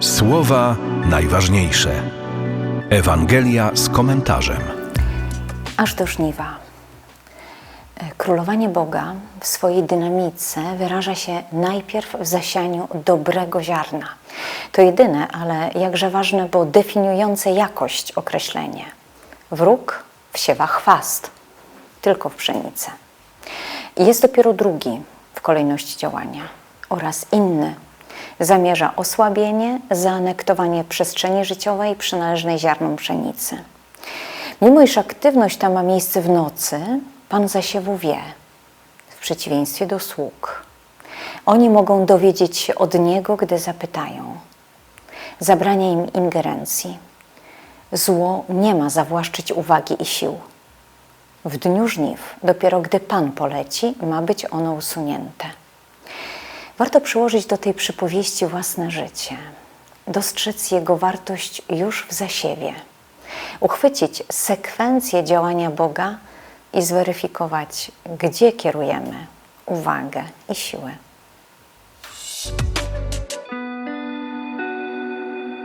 Słowa najważniejsze. Ewangelia z komentarzem. Aż do żniwa. E, Królowanie Boga w swojej dynamice wyraża się najpierw w zasianiu dobrego ziarna. To jedyne, ale jakże ważne, bo definiujące jakość określenie. Wróg wsiewa chwast, tylko w pszenicę. Jest dopiero drugi w kolejności działania oraz inny. Zamierza osłabienie, zaanektowanie przestrzeni życiowej przynależnej ziarnom pszenicy. Mimo iż aktywność ta ma miejsce w nocy, Pan zasiewu wie, w przeciwieństwie do sług. Oni mogą dowiedzieć się od Niego, gdy zapytają. Zabrania im ingerencji. Zło nie ma zawłaszczyć uwagi i sił. W dniu żniw, dopiero gdy Pan poleci, ma być ono usunięte. Warto przyłożyć do tej przypowieści własne życie, dostrzec jego wartość już w zasiewie, uchwycić sekwencję działania Boga i zweryfikować, gdzie kierujemy uwagę i siłę.